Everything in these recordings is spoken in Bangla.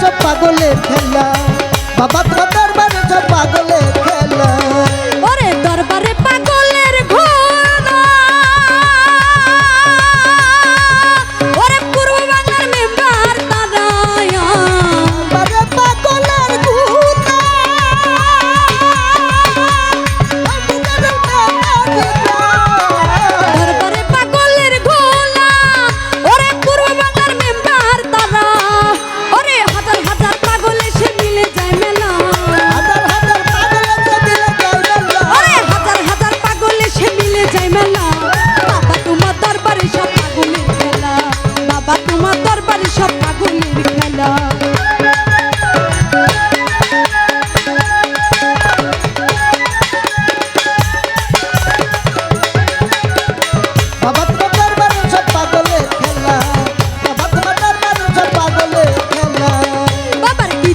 সব পাগলের খেলা বাবা তো দরবারে পাগলের খেলা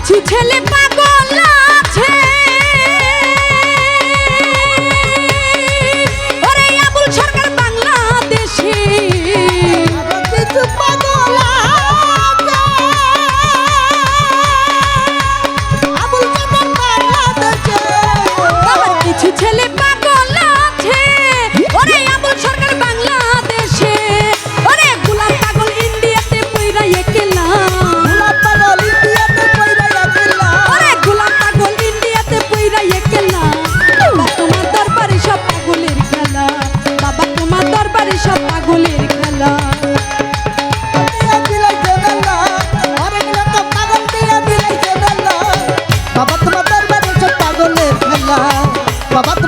কিছু ছেলে পাগল Bapak,